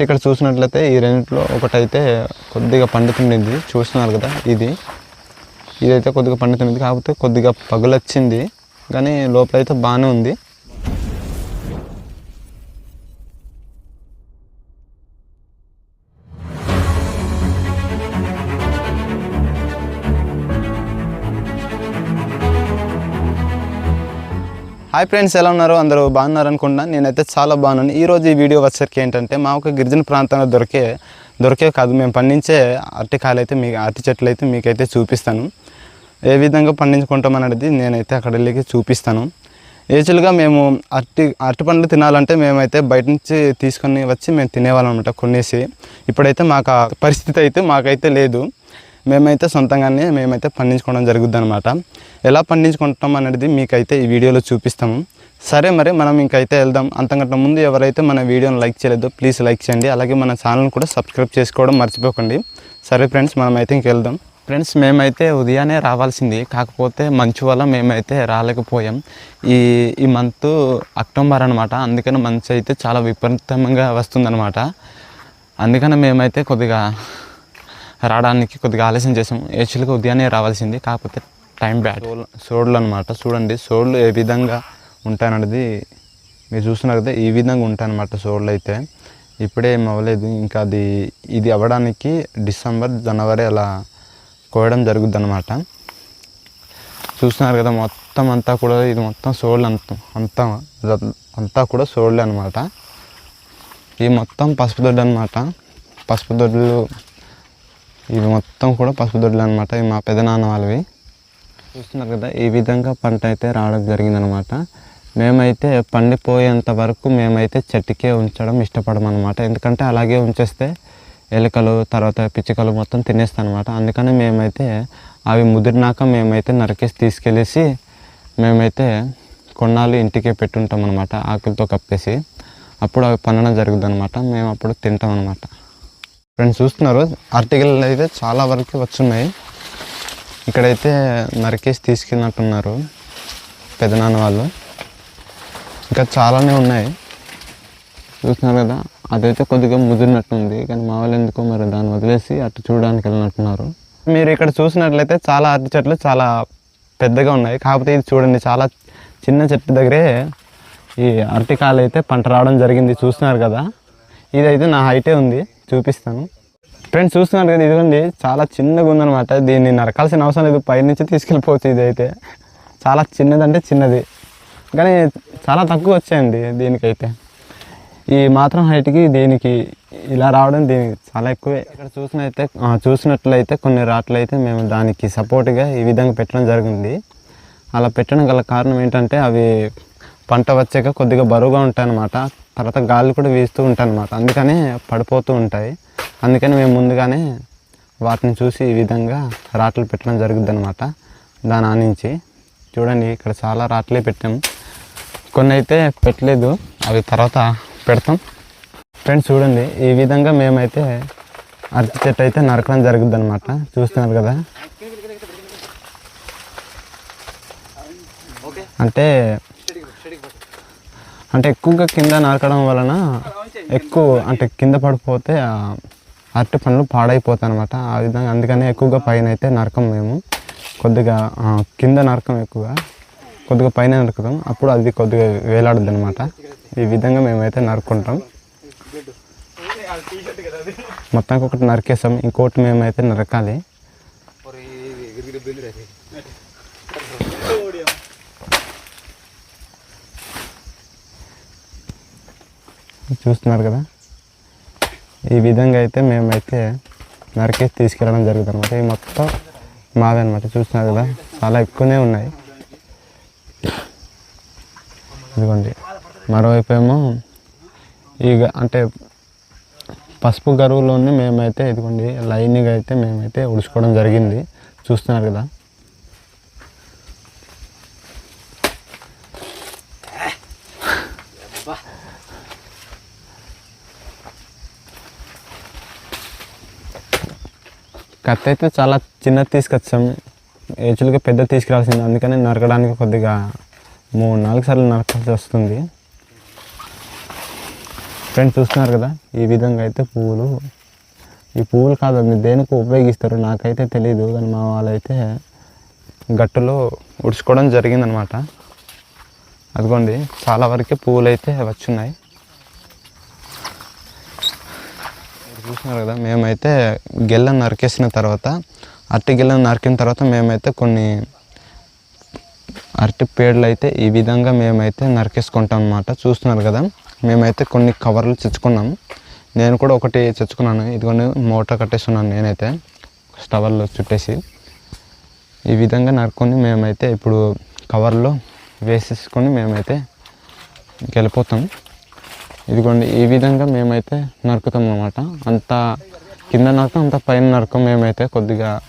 ఇక్కడ చూసినట్లయితే ఈ రెండింటిలో ఒకటైతే కొద్దిగా పండుతుండేది చూస్తున్నారు కదా ఇది. ఇదైతే కొద్దిగా పండుతుంది కాకపోతే కొద్దిగా పగులొచ్చింది. కానీ లోపలైతే బాగానే ఉంది. హాయ్ ఫ్రెండ్స్ ఎలా ఉన్నారు? అందరూ బాగున్నారు అనుకుంటున్నాను. నేనైతే చాలా బాగున్నాను. ఈ రోజు ఈ వీడియో వచ్చేసరికి ఏంటంటే మా ఒక గిరిజన ప్రాంతంలో దొరికే దొరికే కాదు మేము పండించే అరటికాయలు అయితే మీ అరటి చెట్లు అయితే మీకైతే చూపిస్తాను. ఏ విధంగా పండించుకుంటాం అనేది నేనైతే అక్కడ వెళ్ళి చూపిస్తాను. యాక్చువల్గా మేము అరటి అరటి పండ్లు తినాలంటే మేమైతే బయట నుంచి తీసుకొని వచ్చి మేము తినేవాళ్ళం అనమాట కొనేసి. ఇప్పుడైతే మాకు ఆ పరిస్థితి అయితే మాకైతే లేదు. మేమైతే సొంతంగానే మేమైతే పండించుకోవడం జరుగుద్ది అనమాట ఎలా పండించుకుంటాం అనేది మీకైతే ఈ వీడియోలో చూపిస్తాము. సరే మరి మనం ఇంకైతే వెళ్దాం. అంతకంటే ముందు ఎవరైతే మన వీడియోని లైక్ చేయలేదో ప్లీజ్ లైక్ చేయండి. అలాగే మన ఛానల్ని కూడా సబ్స్క్రైబ్ చేసుకోవడం మర్చిపోకండి. సరే ఫ్రెండ్స్ మనమైతే ఇంక వెళ్దాం. ఫ్రెండ్స్ మేమైతే ఉదయాన్నే రావాల్సింది. కాకపోతే మంచు వల్ల మేమైతే రాలేకపోయాం. ఈ ఈ మంత్ అక్టోబర్ అనమాట అందుకని మంచు అయితే చాలా విపరీతంగా వస్తుందన్నమాట. అందుకని మేమైతే కొద్దిగా రావడానికి కొద్దిగా ఆలస్యం చేసాం. యాక్చువల్గా ఉదయాన్నే రావాల్సింది కాకపోతే టైం బ్యాడ్. సోడ్లు అనమాట చూడండి. సోడ్లు ఏ విధంగా ఉంటాయన్నది మీరు చూస్తున్నారు కదా ఈ విధంగా ఉంటాయన్నమాట సోడ్లు అయితే ఇప్పుడే అవ్వలేదు ఇంకా అది ఇది అవ్వడానికి డిసెంబర్ జనవరి అలా కోయడం జరుగుద్ది అనమాట చూస్తున్నారు కదా మొత్తం అంతా కూడా ఇది మొత్తం సోళ్ళు అంత అంతా అంతా కూడా సోళ్ళే అనమాట ఈ మొత్తం పసుపు దొడ్డు అనమాట పసుపు దొడ్లు ఇవి మొత్తం కూడా పసుపు దొడ్లు అనమాట ఇవి మా పెదనాన్న వాళ్ళవి. చూస్తున్నారు కదా ఈ విధంగా పంట అయితే రావడం జరిగిందనమాట మేమైతే పండిపోయేంత వరకు మేమైతే చెట్టుకే ఉంచడం ఇష్టపడమన్నమాట ఎందుకంటే అలాగే ఉంచేస్తే ఎలుకలు తర్వాత పిచ్చుకలు మొత్తం తినేస్తాయి అనమాట అందుకని మేమైతే అవి ముదిరినాక మేమైతే నరికేసి తీసుకెళ్ళేసి మేమైతే కొన్నాళ్ళు ఇంటికే పెట్టుంటాం అనమాట ఆకులతో కప్పేసి. అప్పుడు అవి పండడం జరుగుతుంది అనమాట మేము అప్పుడు తింటాం అనమాట ఫ్రెండ్స్ చూస్తున్నారు? ఆర్టికల్ అయితే చాలా వరకు వచ్చున్నాయి ఇక్కడైతే నరికేసి తీసుకెళ్ళినట్టున్నారు పెదనాన్న వాళ్ళు. ఇంకా చాలానే ఉన్నాయి. చూస్తున్నారు కదా? అదైతే కొద్దిగా ముదిరినట్టుంది కానీ మా వాళ్ళు ఎందుకో మరి దాన్ని వదిలేసి అటు చూడడానికి వెళ్ళినట్టున్నారు. మీరు ఇక్కడ చూసినట్లయితే చాలా అరటి చెట్లు చాలా పెద్దగా ఉన్నాయి. కాకపోతే ఇది చూడండి చాలా చిన్న చెట్టు దగ్గరే ఈ అరటికాయలు అయితే పంట రావడం జరిగింది. చూస్తున్నారు కదా? ఇదైతే నా హైటే ఉంది. చూపిస్తాను. ఫ్రెండ్స్ చూస్తున్నారు కదా ఇదిగోండి చాలా చిన్నగా ఉందన్నమాట. దీన్ని నరకాల్సిన అవసరం లేదు. పైనుంచి తీసుకెళ్ళిపోవచ్చు ఇదైతే. చాలా చిన్నదంటే చిన్నది. కానీ చాలా తక్కువ వచ్చాయండి దీనికైతే. ఈ మాత్రం హైట్కి దీనికి ఇలా రావడం దీనికి చాలా ఎక్కువే. ఇక్కడ చూసినైతే చూసినట్లయితే కొన్ని రాట్లయితే మేము దానికి సపోర్ట్గా ఈ విధంగా పెట్టడం జరిగింది. అలా పెట్టడం గల కారణం ఏంటంటే అవి పంట వచ్చాక కొద్దిగా బరువుగా ఉంటాయి అన్నమాట తర్వాత గాలి కూడా వీస్తూ ఉంటాయి అన్నమాట అందుకనే పడిపోతూ ఉంటాయి. అందుకని మేము ముందుగానే వాటిని చూసి ఈ విధంగా రాట్లు పెట్టడం జరుగుద్ది అనమాట దాని ఆనించి చూడండి ఇక్కడ చాలా రాట్లే పెట్టాం. కొన్ని అయితే పెట్టలేదు అవి తర్వాత పెడతాం. ఫ్రెండ్స్ చూడండి ఈ విధంగా మేమైతే అరటి చెట్టు అయితే నరకడం జరుగుద్ది అనమాట చూస్తున్నారు కదా? అంటే అంటే ఎక్కువగా కింద నరకడం వలన ఎక్కువ అంటే కింద పడిపోతే అరటి పండ్లు పాడైపోతాయి అనమాట ఆ విధంగా అందుకనే ఎక్కువగా పైన అయితే నరకం మేము. కొద్దిగా కింద నరకం ఎక్కువగా కొద్దిగా పైన నరుకుతాం. అప్పుడు అది కొద్దిగా వేలాడుద్ది అనమాట ఈ విధంగా మేమైతే నరుకుంటాం మొత్తానికి ఒకటి నరికేసాం ఇంకోటి మేమైతే నరకాలి. చూస్తున్నారు కదా. ఈ విధంగా అయితే మేమైతే నరికేసి తీసుకెళ్ళడం జరుగుతుంది అనమాట ఇవి మొత్తం మాదనమాట చూస్తున్నారు కదా చాలా ఎక్కువనే ఉన్నాయి. ఇదిగోండి మరోవైపు ఏమో ఇక అంటే పసుపు గరువులోనే మేమైతే ఇదిగోండి లైన్గా అయితే మేమైతే ఉడుచుకోవడం జరిగింది. చూస్తున్నారు కదా. కత్తి అయితే చాలా చిన్నది తీసుకొచ్చాం. యాక్చువల్గా పెద్ద తీసుకురావాల్సింది. అందుకని నరకడానికి కొద్దిగా మూడు నాలుగు సార్లు నరకాల్సి వస్తుంది. ఫ్రెండ్స్ చూస్తున్నారు కదా ఈ విధంగా అయితే పువ్వులు ఈ పువ్వులు కాదు దేనికి ఉపయోగిస్తారు నాకైతే తెలియదు కానీ మా వాళ్ళైతే గట్టులో ఉడుచుకోవడం జరిగిందనమాట. అదిగోండి చాలా వరకే పువ్వులు అయితే వచ్చున్నాయి. చూసినారు కదా మేమైతే గెల్లను నరికేసిన తర్వాత అరటి గెల్లను నరికిన తర్వాత మేమైతే కొన్ని అరటి పేడలు అయితే ఈ విధంగా మేమైతే నరికేసుకుంటాం అనమాట చూస్తున్నారు కదా మేమైతే కొన్ని కవర్లు తెచ్చుకున్నాం. నేను కూడా ఒకటి తెచ్చుకున్నాను. ఇదిగోని మోటార్ కట్టేస్తున్నాను నేనైతే స్టవర్లో చుట్టేసి. ఈ విధంగా నరుకొని మేమైతే ఇప్పుడు కవర్లో వేసేసుకొని మేమైతే వెళ్ళిపోతాం ఇదిగోండి ఈ విధంగా మేమైతే నరుకుతాం అనమాట అంత కింద నరకం అంత పైన నరకం మేమైతే కొద్దిగా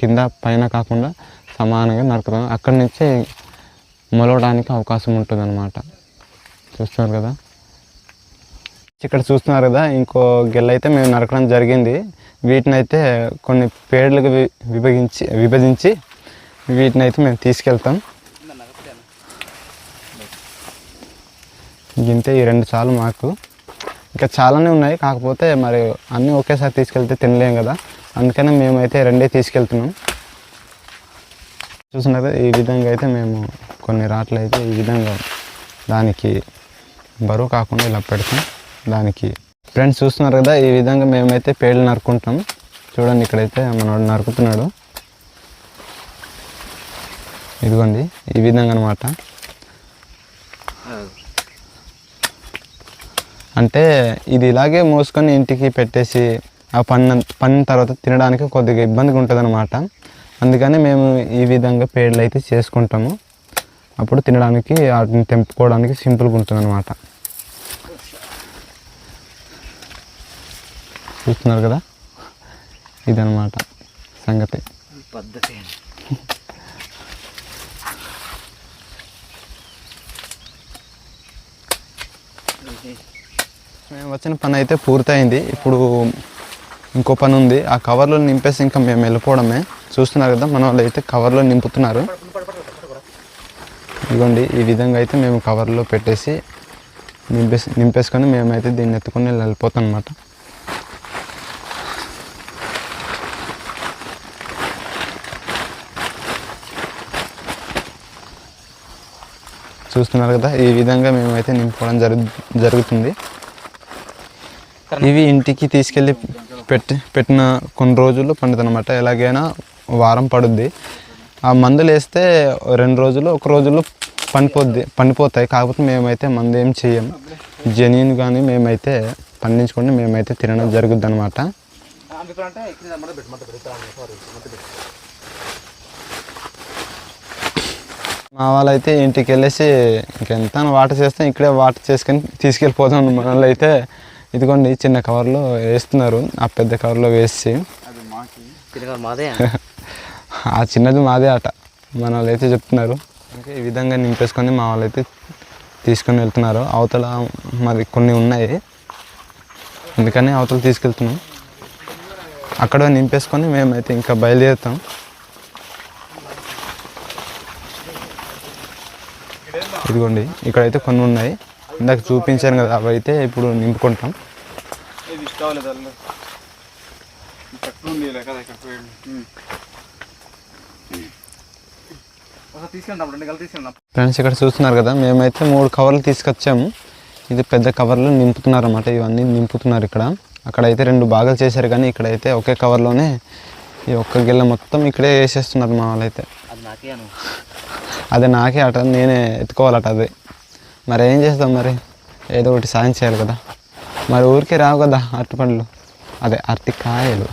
కింద పైన కాకుండా సమానంగా నరుకుతాం. అక్కడి నుంచే మొలవడానికి అవకాశం ఉంటుంది అనమాట చూస్తున్నారు కదా? ఇక్కడ చూస్తున్నారు కదా ఇంకో గెల్ల అయితే మేము నరకడం జరిగింది. వీటిని అయితే కొన్ని పేర్లుగా వి- విభజించి విభజించి వీటిని అయితే మేము తీసుకెళ్తాం. గింతే ఈ రెండు చాలు మాకు. ఇంకా చాలానే ఉన్నాయి కాకపోతే మరి అన్నీ ఒకేసారి తీసుకెళ్తే తినలేం కదా. అందుకని మేమైతే రెండే తీసుకెళ్తున్నాం. చూసినారు కదా ఈ విధంగా అయితే మేము కొన్ని రాట్లు అయితే ఈ విధంగా దానికి బరువు కాకుండా ఇలా పెడతాం. దానికి ఫ్రెండ్స్ చూస్తున్నారు కదా ఈ విధంగా మేమైతే పేడలు నరుకుంటాం చూడండి ఇక్కడైతే మనోడు నరుకుతున్నాడు. ఇదిగోండి ఈ విధంగా అనమాట అంటే ఇది ఇలాగే మోసుకొని ఇంటికి పెట్టేసి ఆ పన్న పన్నిన తర్వాత తినడానికి కొద్దిగా ఇబ్బందిగా ఉంటుంది అనమాట అందుకని మేము ఈ విధంగా పేడలు అయితే చేసుకుంటాము. అప్పుడు తినడానికి వాటిని తెంపుకోవడానికి సింపుల్గా ఉంటుంది అనమాట చూస్తున్నారు కదా? ఇదనమాట సంగతి. పద్ధతి. మేము వచ్చిన పని అయితే పూర్తయింది. ఇప్పుడు ఇంకో పని ఉంది. ఆ కవర్లో నింపేసి ఇంకా మేము వెళ్ళిపోవడమే. చూస్తున్నారు కదా మన వాళ్ళు అయితే కవర్లో నింపుతున్నారు. ఇదిగోండి ఈ విధంగా అయితే మేము కవర్లో పెట్టేసి నింపేసి నింపేసుకొని మేమైతే దీన్ని ఎత్తుకొని వెళ్ళిపోతాం అనమాట చూస్తున్నారు కదా ఈ విధంగా మేమైతే నింపుకోవడం జరుగు జరుగుతుంది. ఇవి ఇంటికి తీసుకెళ్ళి పెట్టి పెట్టిన కొన్ని రోజులు పండుతుంది అనమాట ఎలాగైనా వారం పడుద్ది. ఆ మందులు వేస్తే రెండు రోజులు ఒక రోజులో పండిపోద్ది పండిపోతాయి. కాకపోతే మేమైతే మందు ఏం చెయ్యం. జెన్యున్ కానీ మేమైతే పండించుకొని మేమైతే తినడం జరుగుద్ది అనమాట మా వాళ్ళైతే ఇంటికి వెళ్ళేసి ఇంకెంత వాటర్ చేస్తే. ఇక్కడే వాటర్ చేసుకొని తీసుకెళ్ళిపోతాం మనల్ని అయితే ఇదిగోండి చిన్న కవర్లో వేస్తున్నారు. ఆ పెద్ద కవర్లో వేసి. ఆ చిన్నది మాదే ఆట. మన వాళ్ళు అయితే చెప్తున్నారు. ఇంకా ఈ విధంగా నింపేసుకొని మా వాళ్ళైతే తీసుకొని వెళ్తున్నారు. అవతల మరి కొన్ని ఉన్నాయి. అందుకని అవతల తీసుకెళ్తున్నాం. అక్కడ నింపేసుకొని మేమైతే ఇంకా బయలుదేరుతాం. ఇదిగోండి ఇక్కడైతే కొన్ని ఉన్నాయి. ఇందాక చూపించాను కదా అవి అయితే ఇప్పుడు నింపుకుంటాం. ఫ్రెండ్స్ ఇక్కడ చూస్తున్నారు కదా మేమైతే మూడు కవర్లు తీసుకొచ్చాము. ఇది పెద్ద కవర్లు నింపుతున్నారు అన్నమాట ఇవన్నీ నింపుతున్నారు ఇక్కడ. అక్కడైతే రెండు భాగాలు చేశారు కానీ ఇక్కడైతే ఒకే కవర్లోనే ఈ ఒక్క గిల్ల మొత్తం ఇక్కడే వేసేస్తున్నారు మా వాళ్ళైతే. అది నాకే అను. అది నాకే అట నేనే ఎత్తుకోవాలట అది. మరి ఏం చేస్తాం మరి? ఏదో ఒకటి సాయం చేయాలి కదా. మరి ఊరికే రావు కదా అరటి పండ్లు? అదే అరటి కాయలు.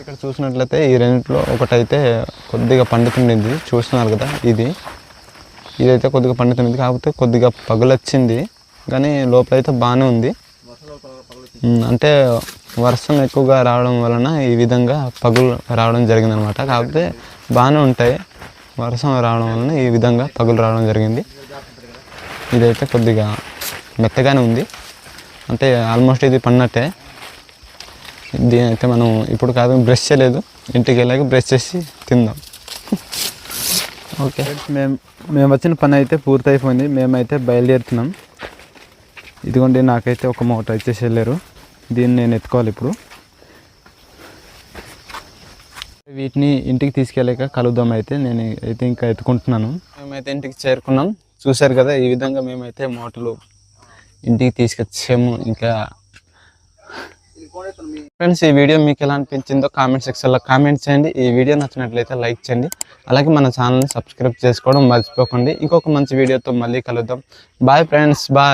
ఇక్కడ చూసినట్లయితే ఈ రెండిట్లో ఒకటైతే కొద్దిగా పండుతుండింది చూస్తున్నారు కదా ఇది. ఇదైతే కొద్దిగా పండుతుంది కాకపోతే కొద్దిగా పగులొచ్చింది. కానీ లోపలైతే బాగానే ఉంది. అంటే వర్షం ఎక్కువగా రావడం వలన ఈ విధంగా పగులు రావడం జరిగిందనమాట. కాకపోతే బాగానే ఉంటాయి. వర్షం రావడం వలన ఈ విధంగా పగులు రావడం జరిగింది. ఇదైతే కొద్దిగా మెత్తగానే ఉంది. అంటే ఆల్మోస్ట్ ఇది పన్నట్టే. దీని అయితే మనం ఇప్పుడు కాదు బ్రష్ చేయలేదు. ఇంటికి వెళ్ళాక బ్రష్ చేసి తిందాం. ఓకే. మేము మేము వచ్చిన పని అయితే పూర్తయిపోయింది. మేమైతే బయలుదేరుతున్నాం. ఇదిగోండి నాకైతే ఒక మూట ఇచ్చేసి వెళ్ళారు. దీన్ని నేను ఎత్తుకోవాలి ఇప్పుడు. వీటిని ఇంటికి తీసుకెళ్ళాక కలుద్దాం అయితే నేను అయితే ఇంకా ఎత్తుకుంటున్నాను. మేమైతే ఇంటికి చేరుకున్నాం. చూశారు కదా ఈ విధంగా మేమైతే మోటలు ఇంటికి తీసుకొచ్చాము. ఇంకా ఫ్రెండ్స్ ఈ వీడియో మీకు ఎలా అనిపించిందో కామెంట్ సెక్షన్లో కామెంట్ చేయండి. ఈ వీడియో నచ్చినట్లయితే లైక్ చేయండి. అలాగే మన ఛానల్ని సబ్స్క్రైబ్ చేసుకోవడం మర్చిపోకండి. ఇంకొక మంచి వీడియోతో మళ్ళీ కలుద్దాం. Bye friends bye.